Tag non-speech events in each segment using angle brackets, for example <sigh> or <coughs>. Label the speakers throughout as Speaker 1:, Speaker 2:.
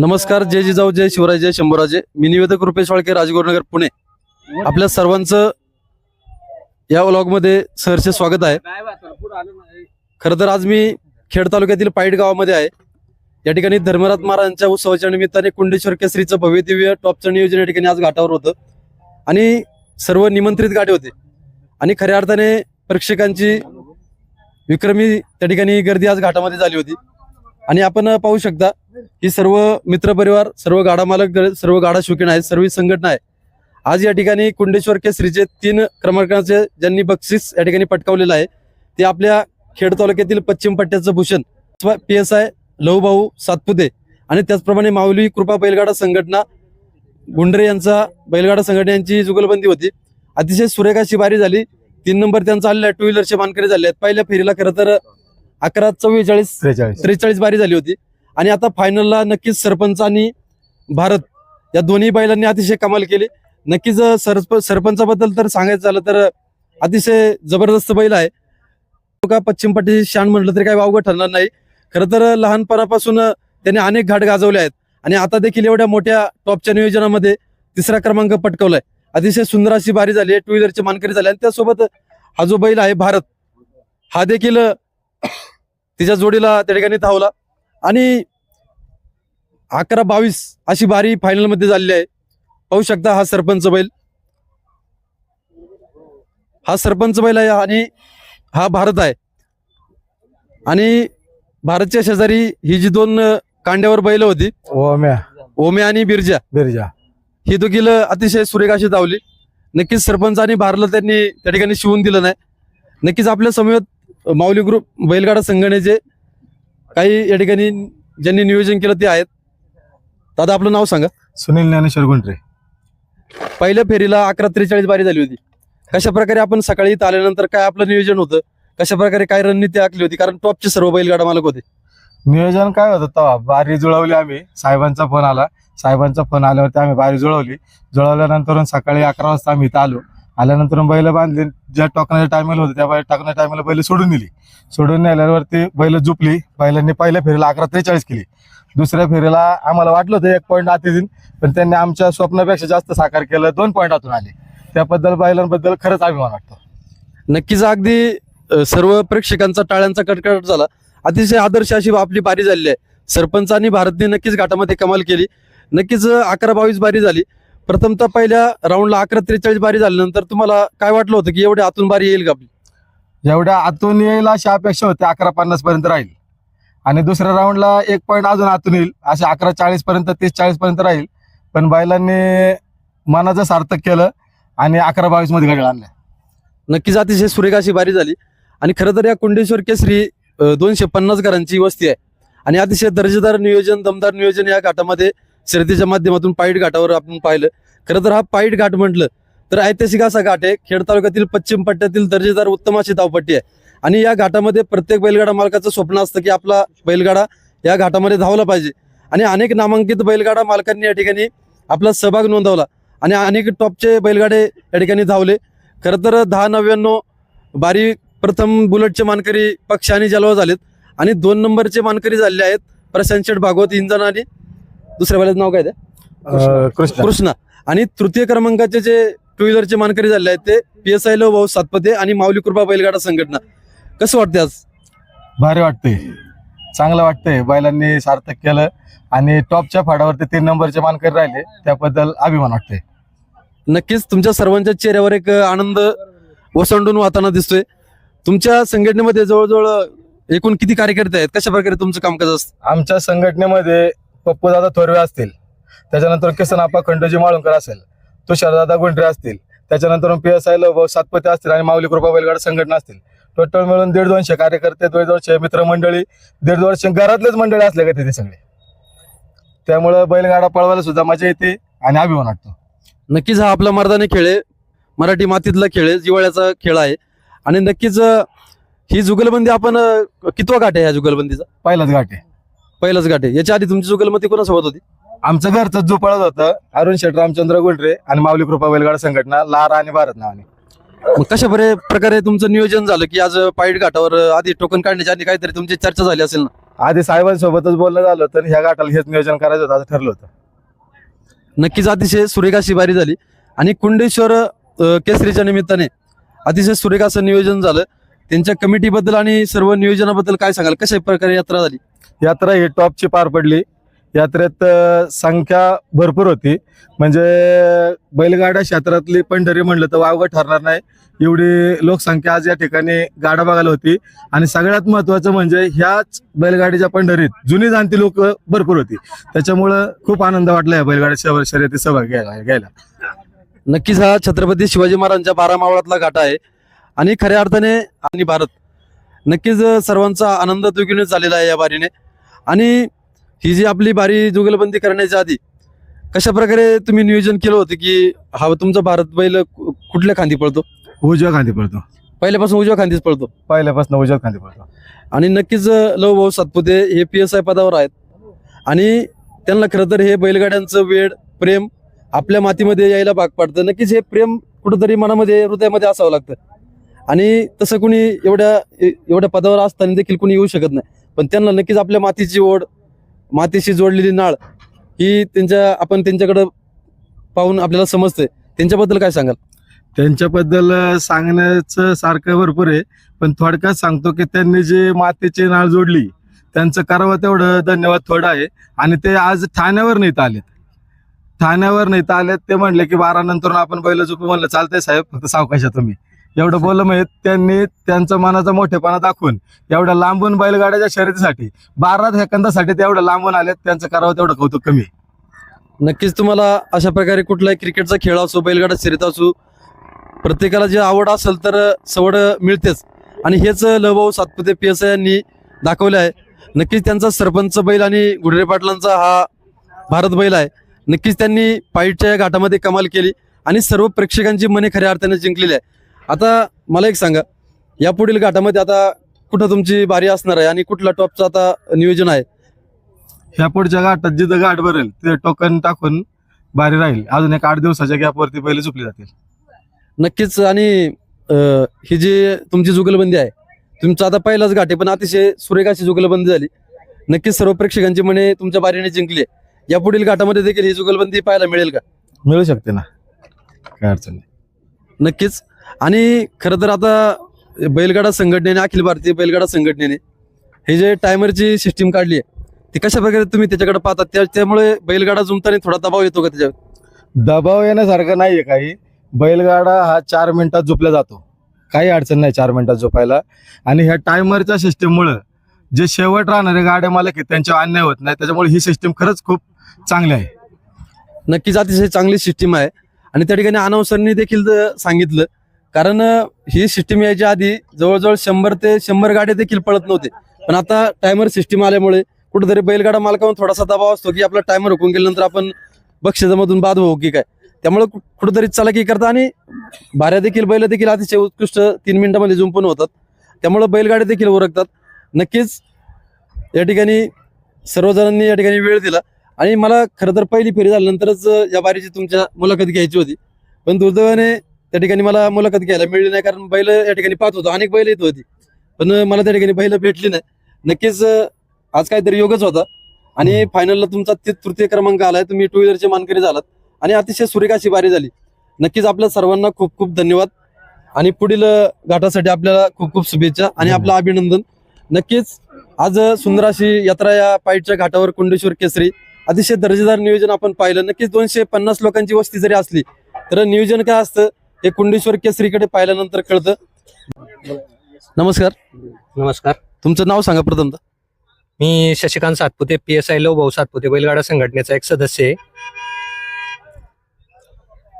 Speaker 1: नमस्कार जय जिजाऊ जय शिवराय जय शंभूराजे. मी निवेदक रुपेश वाळके राजगुरुनगर पुणे. आपल्या सर्वांचं या व्लॉगमध्ये सहर्ष स्वागत आहे. खरं तर आज मी खेड तालुक्यातील पाईट गावामध्ये आहे. या ठिकाणी धर्मराज महाराजांच्या उत्सवाच्या निमित्ताने कुंडेश्वर केसरीचं भव्यदिव्य टॉपचं नियोजन या ठिकाणी आज घाटावर होतं. आणि सर्व निमंत्रित गाडी होते. आणि खऱ्या अर्थाने प्रेक्षकांची विक्रमी त्या ठिकाणी गर्दी आज घाटामध्ये झाली होती. आणि आपण पाहू शकता ही सर्व मित्रपरिवार सर्व गाडा मालक सर्व गाडा शौकीन आहेत सर्व संघटना आहे आज या ठिकाणी कुंडेश्वर केसरीचे तीन क्रमांकाचे ज्यांनी बक्षीस या ठिकाणी पटकावलेलं आहे ते आपल्या खेड तालुक्यातील पश्चिम पट्ट्याचं Bhushan P S I Lahubhau Satpute आणि त्याचप्रमाणे माऊली कृपा बैलगाडा संघटना गुंडरे यांचा बैलगाडा संघटना यांची जुगलबंदी होती. अतिशय सुरेख अशी बारी झाली. तीन नंबर त्यांचा आलेला टू व्हीलरचे मानकरी झाले आहेत. पहिल्या फेरीला खरं तर अकरा चव्वेचाळीस
Speaker 2: त्रेचाळीस
Speaker 1: बारी झाली होती. आणि आता फायनलला नक्कीच सरपंच आणि भारत या दोन्ही बैलांनी अतिशय कमाल केली. नक्कीच सरप सरपंचाबद्दल तर सांगायचं झालं तर अतिशय जबरदस्त बैल आहे. का पश्चिम पट्टीची शान म्हटलं तरी काही वावगं ठरणार नाही. खरं तर लहानपणापासून त्याने अनेक घाट गाजवले आहेत. आणि आता देखील एवढ्या मोठ्या टॉपच्या नियोजनामध्ये तिसरा क्रमांक पटकवलाय. अतिशय सुंदर अशी बारी झाली आहे टू व्हीलरची मानकरी झाली आणि त्यासोबत हा जो बैल आहे भारत हा देखील <coughs> तिच्या जोडीला त्या ठिकाणी धावला. आणि अकरा बावीस अशी बारी फायनलमध्ये झालेली आहे. पाहू शकता हा सरपंच बैल. हा सरपंच बैल आहे आणि हा भारत आहे. आणि भारतच्या शेजारी ही जी दोन कांड्यावर बैल होती
Speaker 2: ओम्या.
Speaker 1: ओमे आणि बिरजा.
Speaker 2: बिरजा.
Speaker 1: ही देखील अतिशय सुरेख अशी धावली. नक्कीच सरपंच आणि भारला त्यांनी त्या ठिकाणी शिवून दिलं नाही. नक्कीच आपल्या समवेत माऊली ग्रुप बैलगाडा संघटनेचे काही या ठिकाणी ज्यांनी नियोजन केलं ते आहेत. दादा आपलं नाव सांगा.
Speaker 2: सुनील ज्ञानेश्वर गुंडरे.
Speaker 1: पहिल्या फेरीला अकरा त्रेचाळीस बारी झाली होती. कशा प्रकारे आपण सकाळी इथं आल्यानंतर काय आपलं नियोजन होतं? कशा प्रकारे काय रणनीती आखली होती? कारण टॉपचे सर्व बैलगाडा मालक होते.
Speaker 2: नियोजन काय होतं तेव्हा? बारी जुळवली आम्ही. साहेबांचा फोन आला. साहेबांचा फोन आल्यावरती आम्ही बारी जुळवली. जुळवल्यानंतर सकाळी अकरा वाजता आम्ही इथं आलो. आल्यानंतर बैल बांधली. ज्या टाकण्याच्या टायमाला होते त्या बैल टाकण्याच्या टायमाला बैल सोडून दिली. सोडून नेल्यावरती बैल झुपली. बैलांनी पहिल्या फेरीला अकरा त्रेचाळीस केली. दुसऱ्या फेरीला आम्हाला वाटलं होतं एक पॉईंट आत देईन पण त्यांनी आमच्या स्वप्नापेक्षा जास्त साकार केलं दोन पॉईंट आतून आले. त्याबद्दल बैलांबद्दल खरंच अभिमान वाटतो.
Speaker 1: नक्कीच अगदी सर्व प्रेक्षकांचा टाळ्यांचा कटकट झाला. अतिशय आदर्श अशी आपली बारी झालेली आहे. सरपंच आणि भारतने नक्कीच घाटामध्ये कमाल केली. नक्कीच अकरा बावीस बारी झाली. प्रथमतः पहिल्या राऊंडला अकरा त्रेचाळीस बारी झाल्यानंतर तुम्हाला काय वाटलं होतं की एवढ्या आतून बारी येईल का आपली?
Speaker 2: एवढ्या आतून येईल अशी अपेक्षा होती अकरा पन्नास पर्यंत राहील. आणि दुसऱ्या राऊंडला एक पॉईंट अजून आतून येईल असे अकरा चाळीस पर्यंत तीस चाळीस पर्यंत राहील. पण बैलांनी मनाचं सार्थक केलं आणि अकरा बावीसमध्ये घड्याळ आणल्या
Speaker 1: नक्कीच अतिशय सुरेख अशी बारी झाली. आणि खरं तर या कुंडेश्वर केसरी दोनशे पन्नास घरांची वस्ती आहे. आणि अतिशय दर्जेदार नियोजन दमदार नियोजन या घाटामध्ये शर्यतीच्या माध्यमातून पाईट घाटावर आपण पाहिलं. खरं तर हा पाईट घाट म्हटलं तर ऐतिहासिक असा घाट आहे. खेड तालुक्यातील पश्चिम पट्ट्यातील दर्जेदार उत्तम अशी धावपट्टी आहे. आणि या घाटामध्ये प्रत्येक बैलगाडा मालकाचं स्वप्न असतं की आपला बैलगाडा या घाटामध्ये धावला पाहिजे. आणि अनेक नामांकित बैलगाडा मालकांनी या ठिकाणी आपला सहभाग नोंदवला. आणि अनेक टॉपचे बैलगाडे या ठिकाणी धावले. खरं तर दहा नव्याण्णव बारी प्रथम बुलेटचे मानकरी पक्ष आणि जलवा झालेत. आणि दोन नंबरचे मानकरी झालेले आहेत प्रशांत शेठ भागवत इंजन आणि दुसऱ्या बैलाचं नाव काय ते?
Speaker 2: अं, कृष्ण.
Speaker 1: कृष्णा. आणि तृतीय क्रमांकाचे जे टू व्हीलरचे मानकरी झाले आहेत ते पी एस आय लो भाऊ सातपते आणि माऊली कृपा बैलगाडा संघटना. कसं वाटते आज?
Speaker 2: भारी वाटतंय. चांगलं वाटतंय. बैलांनी सार्थक केलं आणि टॉपच्या फाडावरती तीन नंबरचे मानकरी राहिले. त्याबद्दल अभिमान वाटतंय.
Speaker 1: नक्कीच तुमच्या सर्वांच्या चेहऱ्यावर एक आनंद ओसंडून वाहताना दिसतोय. तुमच्या संघटनेमध्ये जवळजवळ एकूण किती कार्यकर्ते आहेत? कशा प्रकारे तुमचं कामकाज असतं?
Speaker 2: आमच्या संघटनेमध्ये पप्पूदादा थोरवे असतील. त्याच्यानंतर किसन आप्पा खंडोजी माळुंकर असेल. तुषारदादा गुंडरे असतील. त्याच्यानंतर पी एस आय भाऊ सातपते असतील आणि माऊली कृपा बैलगाडा संघटना असतील. टोटल मिळून दीड दोनशे कार्यकर्ते दीड दोनशे मित्रमंडळी दीड दोनशे घरातलेच मंडळी असले का तिथे सगळे? त्यामुळं बैलगाडा पळवायला सुद्धा मजा येते आणि अभिमान वाटतो.
Speaker 1: नक्कीच हा आपला मर्दानी खेळ आहे. मराठी मातीतला खेळ आहे जिवाळ्याचा खेळ आहे. आणि नक्कीच ही जुगलबंदी आपण कितवा घाट आहे ह्या जुगलबंदीचा?
Speaker 2: पहिलाच घाट आहे.
Speaker 1: पहिलाच घाट आहे. याच्या आधी तुमची जुगलबंदी कोणासोबत होती?
Speaker 2: आमचं घरचं जो पळत होतं. अरुण शेठ रामचंद्र गुंडरे आणि माऊली कृपा बैलगाडा संघटना लारा आणि भारत नावाने.
Speaker 1: मग कशा बरे प्रकारे तुमचं नियोजन झालं की आज पाईट घाटावर आधी टोकन काढण्याच्या आधी काहीतरी तुमची चर्चा झाली असेल ना?
Speaker 2: आधी साहेबांसोबतच बोलणं झालं तर ह्या गाठाला हेच नियोजन करायचं होतं असं ठरलं होतं.
Speaker 1: नक्कीच अतिशय सुरेख अशी बारी झाली. आणि कुंडेश्वर अ, केसरीच्या निमित्ताने अतिशय सुरेख असं नियोजन झालं. त्यांच्या कमिटीबद्दल आणि सर्व नियोजनाबद्दल काय सांगाल? कशा प्रकारे यात्रा झाली?
Speaker 2: यात्रा ही टॉपची पार पडली. यात्रेत संख्या भरपूर होती. म्हणजे बैलगाडा क्षेत्रातली पंढरी म्हणलं तर वावगं ठरणार नाही. एवढी लोकसंख्या आज या ठिकाणी गाडा बघायला होती. आणि सगळ्यात महत्वाचं म्हणजे ह्याच बैलगाडीच्या पंढरीत जुनी जाणती लोक भरपूर होती. त्याच्यामुळं खूप आनंद वाटला या बैलगाडी शहर शर्यती सहभाग घ्यायला घ्यायला.
Speaker 1: नक्कीच हा छत्रपती शिवाजी महाराजांच्या बारा मावळातला घाटा आहे. आणि खऱ्या अर्थाने आणि भारत नक्कीच सर्वांचा आनंद द्विगुणित झालेला आहे या बारीने. आणि ही जी आपली बारी जुगलबंदी करण्याच्या आधी कशा प्रकारे तुम्ही नियोजन केलं होतं की हा तुमचा भारत बैल कुठल्या खांदी पळतो?
Speaker 2: उजव्या खांदी पडतो
Speaker 1: पहिल्यापासून उजव्या खांदीच पळतो?
Speaker 2: पहिल्यापासून उजव्या खांदी पडतो
Speaker 1: आणि नक्कीच लव भाऊ सातपुते हे पी एस आय पदावर आहेत. आणि त्यांना खरं तर हे बैलगाड्यांचं वेळ प्रेम आपल्या मातीमध्ये यायला भाग पडतं. नक्कीच हे प्रेम कुठंतरी मनामध्ये हृदयामध्ये असावं लागतं. आणि तसं कुणी एवढ्या एवढ्या पदावर असताना देखील कुणी येऊ शकत नाही. पण त्यांना नक्कीच आपल्या मातीची ओढ मातीशी जोडलेली नाळ ही त्यांच्या आपण त्यांच्याकडं पाहून आपल्याला समजते त्यांच्याबद्दल काय सांगाल?
Speaker 2: त्यांच्याबद्दल सांगण्याचं सारखं भरपूर आहे. पण थोडक्यात सांगतो की त्यांनी जे मातीची नाळ जोडली त्यांचं करावं तेवढं धन्यवाद थोडं आहे. आणि ते आज ठाण्यावर नाहीत आलेत. ठाण्यावर नाहीत आलेत ते म्हणले की बारा नंतर आपण बैल झोपू म्हणलं चालतंय साहेब फक्त सावकाशा तुम्ही. एवढं बोललं म्हणजे त्यांनी त्यांचं मनाचा मोठेपणा दाखवून एवढ्या लांबून बैलगाड्याच्या शर्यतीसाठी बारा सेकंदासाठी ते एवढं लांबून आलेत त्यांचं करावं तेवढं कौतुक कमी
Speaker 1: नक्कीच तुम्हाला अशा प्रकारे कुठलाही क्रिकेटचा खेळ असो बैलगाडा शर्यत असो प्रत्येकाला जे आवड असेल तर सवड मिळतेच. आणि हेच Lavbhau Satpute P S I यांनी दाखवले आहे. नक्कीच त्यांचा सरपंच बैल आणि गुडरे पाटलांचा हा भारत बैल आहे. नक्कीच त्यांनी पाईटच्या या घाटामध्ये कमाल केली. आणि सर्व प्रेक्षकांची मने खऱ्या अर्थाने जिंकलेली आहे. आता मला एक सांगा यापुढील घाटामध्ये आता कुठं तुमची बारी असणार आहे आणि कुठला टॉपचं आता नियोजन आहे?
Speaker 2: ह्या पुढच्या घाटात जिथं घाट भरेल ते टोकन टाकून बारी राहील. अजून एक आठ दिवसाच्या गॅपवरती बैल चुकली जातील.
Speaker 1: नक्कीच आणि अं, ही जी तुमची जुगलबंदी आहे तुमचा आता पहिलाच घाट आहे पण अतिशय सुरेख अशी जुगलबंदी झाली. नक्कीच सर्व प्रेक्षकांची मने तुमच्या बारीने जिंकली आहे. यापुढील घाटामध्ये देखील ही जुगलबंदी पाहायला मिळेल का?
Speaker 2: मिळू शकते ना. काय अडचण नाही.
Speaker 1: नक्कीच. आणि खरं तर आता बैलगाडा संघटनेने अखिल भारतीय बैलगाडा संघटनेने हे जे टायमरची सिस्टीम काढली आहे ती कशा प्रकारे तुम्ही त्याच्याकडे पाहता? त्या त्यामुळे बैलगाडा जुमताना थोडा दबाव येतो का त्याच्यावर?
Speaker 2: दबाव येण्यासारखं नाहीये काही. बैलगाडा हा चार मिनिटात झोपला जातो. काही अडचण नाही चार मिनिटात झोपायला. आणि ह्या टायमरच्या सिस्टीममुळं जे शेवट राहणारे गाड्या मालक आहेत त्यांच्यावर अन्याय होत नाही. त्याच्यामुळे ही सिस्टीम खरंच खूप चांगली आहे.
Speaker 1: नक्कीच अतिशय चांगली सिस्टीम आहे. आणि त्या ठिकाणी अनावसरनी देखील द- सांगितलं कारण ही सिस्टीम यायच्या आधी जवळजवळ शंभर ते शंभर गाड्या देखील पळत नव्हते. पण आता टायमर सिस्टीम आल्यामुळे कुठेतरी बैलगाडा मालकावर थोडासा दबाव असतो की आपला टायमर हुकून गेल्यानंतर आपण बक्षिसामधून बाद होऊ की काय. त्यामुळे कु- कुठेतरी चालाकी करता आणि भाऱ्या देखील बैल देखील अतिशय उत्कृष्ट तीन मिनिटामध्ये जुंपून होतात. त्यामुळे बैलगाड्या देखील ओरखतात. नक्कीच या ठिकाणी सर्वजणांनी या ठिकाणी वेळ दिला. आणि मला खरं तर पहिली फेरी झाल्यानंतरच या बारीची तुमच्या मुलाखत घ्यायची होती. पण दुर्दैवाने त्या ठिकाणी मला मुलाखत घ्यायला मिळली नाही कारण बैल या ठिकाणी पाहत होतो. अनेक बैल येत होती. पण मला त्या ठिकाणी बैल भेटली नाही. नक्कीच आज काहीतरी योगच होता. आणि फायनलला तुमचा ते तृतीय क्रमांक आलाय. तुम्ही टू व्हीलरचे मानकरी झालात. आणि अतिशय सुरेख अशी बारी झाली. नक्कीच आपल्या सर्वांना खूप खूप धन्यवाद. आणि पुढील घाटासाठी आपल्याला खूप खूप शुभेच्छा आणि आपलं अभिनंदन. नक्कीच आज सुंदर अशी यात्रा या पाईटच्या घाटावर कुंडेश्वर केसरी. अतिशय दर्जेदार नियोजन आपण पाहिलं. नक्कीच दोनशे पन्नास लोकांची वस्ती जरी असली तर नियोजन काय असतं? हे कुंडेश्वर केसरीकडे पाहिल्यानंतर कळतं. नमस्कार.
Speaker 3: नमस्कार.
Speaker 1: तुमचं नाव सांगा प्रथम
Speaker 3: मी Shashikant Satpute P S I भाऊ सातपुते बैलगाडा संघटनेचा एक सदस्य आहे.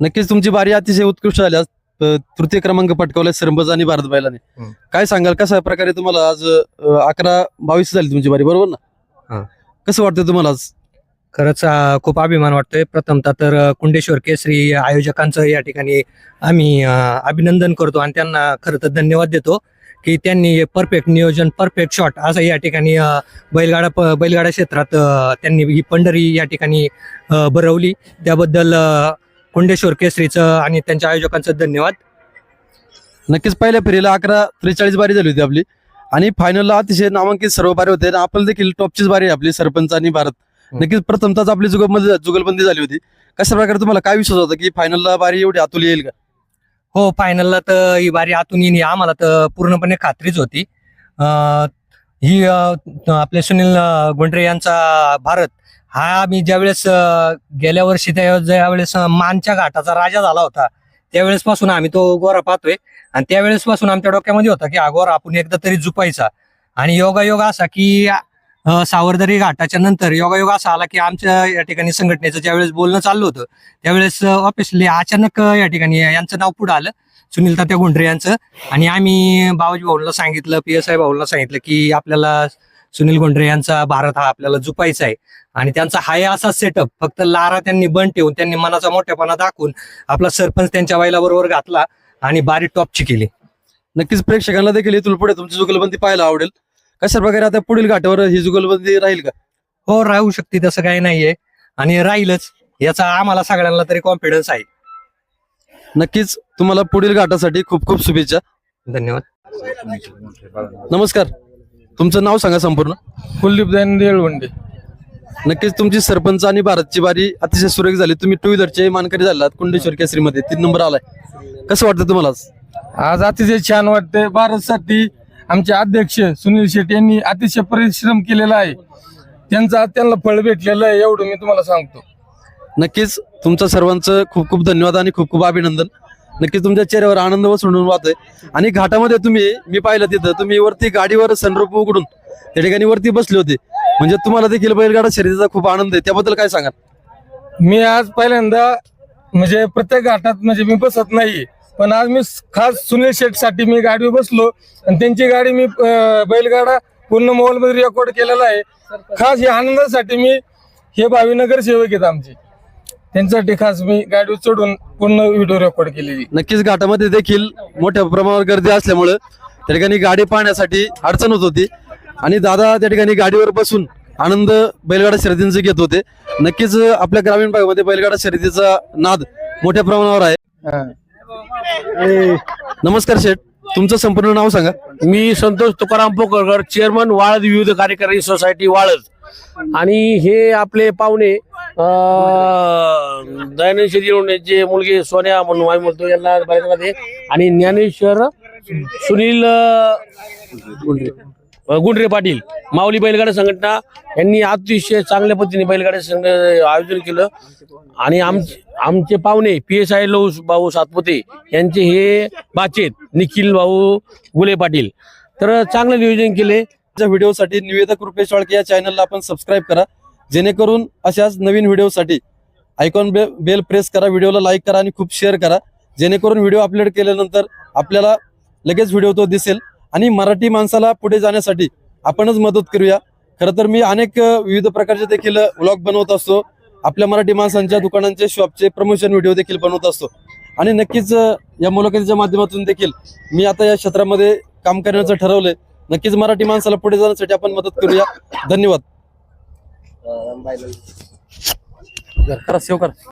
Speaker 1: नक्कीच तुमची बारी अतिशय उत्कृष्ट झाली. आज अ, तृतीय क्रमांक पटकावलाय सरंबज आणि भारत बैलाने.
Speaker 3: हम्म.
Speaker 1: काय सांगाल? कशा प्रकारे तुम्हाला आज अ, अकरा बावीस झाली तुमची बारी बरोबर
Speaker 3: हा.
Speaker 1: ना कसं वाटतं तुम्हाला आज?
Speaker 3: खरंच खूप अभिमान वाटतोय. प्रथमतः तर कुंडेश्वर केसरी आयोजकांचं या ठिकाणी आम्ही अभिनंदन करतो आणि त्यांना खरं तर धन्यवाद देतो की त्यांनी परफेक्ट नियोजन परफेक्ट शॉट असं या ठिकाणी बैलगाडा प- बैलगाडा क्षेत्रात त्यांनी ही पंढरी या ठिकाणी भरवली. त्याबद्दल कुंडेश्वर केसरीचं आणि त्यांच्या आयोजकांचं धन्यवाद.
Speaker 1: नक्कीच पहिल्या फेरीला अकरा त्रेचाळीस बारी झाली होती आपली. आणि फायनलला अतिशय नामांकित सर्व बारी होते. आणि आपण देखील टॉपचीच बारी आहे आपली सरपंच आणि भारत. नक्कीच प्रथमताच आपली जुगलबंदी जुगलबंदी झाली होती. कशा प्रकारे तुम्हाला काय विश्वास होता की फायनलला बारी एवढी आतुली येईल का?
Speaker 3: हो फायनलला तर ही बारी आतून येईन ही आम्हाला तर पूर्णपणे खात्रीच होती. अं, ही अं, आपले सुनील अं, गुंडरे यांचा भारत हा आम्ही ज्यावेळेस अं, गेल्या वर्षी त्या ज्यावेळेस अं, मानच्या घाटाचा राजा झाला होता त्यावेळेस पासून आम्ही तो गोरा पाहतोय. आणि त्यावेळेस पासून आमच्या डोक्यामध्ये होता की हा गोरा आपण एकदा तरी जुपायचा. आणि योगायोग असा की सावरदरी घाटाच्या नंतर योगायोग असा आला की आमच्या या ठिकाणी संघटनेचं ज्यावेळेस बोलणं चाललं होतं त्यावेळेस ऑफिसली अचानक या ठिकाणी यांचं नाव पुढे आलं सुनील तात्या गुंडरे यांचं. आणि आम्ही बाबाजी भाऊला सांगितलं पी एस आय भाऊला सांगितलं की आपल्याला सुनील गुंडरे यांचा भारत हा आपल्याला जुपायचा आहे. आणि त्यांचा हाय असा सेटअप फक्त लारा त्यांनी बंद ठेवून त्यांनी मनाचा मोठेपणा दाखवून आपला सरपंच त्यांच्या वाईला बरोबर घातला आणि बारी टॉपची केली.
Speaker 1: नक्कीच प्रेक्षकांना देखील इथून पुढे तुमची जुगलबंदी पाहायला आवडेल. कशा प्रकारे आता पुढील घाटावर ही जुगलबंदी राहील का?
Speaker 3: हो राहू शकते तसं काही नाहीये. आणि राहीलच. याचा आम्हाला सगळ्यांना तरी कॉन्फिडन्स आहे.
Speaker 1: नक्कीच तुम्हाला पुढील घाटासाठी खूप खूप शुभेच्छा.
Speaker 3: धन्यवाद.
Speaker 1: नमस्कार. तुमचं नाव सांगा संपूर्ण.
Speaker 4: कुलदीप दैन येळवंडे
Speaker 1: नक्कीच तुमची सरपंच आणि भारतची बारी अतिशय सुरेख झाली. तुम्ही टू व्हीलरचे मानकरी झालात कुंडेश्वर केसरीमध्ये. तीन नंबर आलाय. कसं वाटतं तुम्हाला आज?
Speaker 4: आज अतिशय छान वाटते भारतसाठी आमचे अध्यक्ष सुनील शेट्टी यांनी अतिशय परिश्रम केलेला आहे. त्यांचं त्यांना फळ भेटलेलं आहे एवढं मी तुम्हाला सांगतो.
Speaker 1: नक्कीच तुमचं सर्वांचं खूप खूप धन्यवाद आणि खूप खूप अभिनंदन. नक्कीच तुमच्या चेहऱ्यावर आनंद व सोडून वाहतोय. आणि घाटामध्ये तुम्ही मी पाहिलं तिथं तुम्ही वरती गाडीवर सनरूप उघडून त्या ठिकाणी वरती बसले होते. म्हणजे तुम्हाला देखील बैलगाडा शर्यतीचा खूप आनंद आहे. त्याबद्दल काय सांगा
Speaker 4: मी आज पहिल्यांदा म्हणजे प्रत्येक घाटात म्हणजे मी बसत नाही. पण आज मी खास सुनील शेठसाठी मी गाडीवर बसलो आणि त्यांची गाडी मी अं, बैलगाडा पूर्ण मोबाईल मध्ये रेकॉर्ड केलेला आहे. खास या आनंदासाठी मी हे भावीनगर सेवक आहेत आमचे. त्यांच्यासाठी खास मी गाडीवर चढून पूर्ण व्हिडिओ रेकॉर्ड केलेली.
Speaker 1: नक्कीच घाटामध्ये देखील मोठ्या प्रमाणावर गर्दी असल्यामुळं त्या ठिकाणी गाडी पाहण्यासाठी अडचण होत होती. आणि दादा त्या ठिकाणी गाडीवर बसून आनंद बैलगाडा शर्यतींचे घेत होते. नक्कीच आपल्या ग्रामीण भागामध्ये बैलगाडा शर्यतीचा नाद मोठ्या प्रमाणावर आहे. नमस्कार शेठ. तुमचं संपूर्ण नाव सांगा.
Speaker 5: मी संतोष तुकाराम पोकरकर चेअरमन वाळद विविध कार्यकारी सोसायटी वाळद. आणि हे आपले पाहुणे अं, दयानंद शेती मुलगी सोन्या म्हणून आम्ही म्हणतो यांना बैलगाडा आणि ज्ञानेश्वर सुनील गुंडरे पाटील. माऊली बैलगाडा संघटना यांनी अतिशय चांगल्या पद्धतीने बैलगाडा संघ आयोजन केलं. आणि आम आमचे पाहुणे P S I Lav Bhau Satpute यांचे हे बाचेत निखिल भाऊ गुले पाटील. तर चांगलं नियोजन केले.
Speaker 1: त्या व्हिडिओसाठी निवेदक रुपेश वाळके या चॅनलला आपण सबस्क्राईब करा. जेणेकरून अशाच नवीन व्हिडिओसाठी आयकॉन बे बेल प्रेस करा व्हिडिओला लाईक करा आणि खूप शेअर करा. जेणेकरून व्हिडिओ अपलोड केल्यानंतर आपल्याला लगेच व्हिडिओ तो दिसेल. आणि मराठी माणसाला पुढे जाण्यासाठी आपणच मदत करूया. खरं तर मी अनेक विविध प्रकारचे देखील व्लॉग बनवत असतो. आपल्या मराठी माणसांच्या दुकानांचे शॉपचे प्रमोशन व्हिडिओ देखील बनवत असतो. आणि नक्कीच या मुलाखतीच्या माध्यमातून देखील मी आता या क्षेत्रामध्ये काम करण्याचं ठरवलंय. नक्कीच मराठी माणसाला पुढे जाण्यासाठी आपण मदत करूया. धन्यवाद. सेव करा.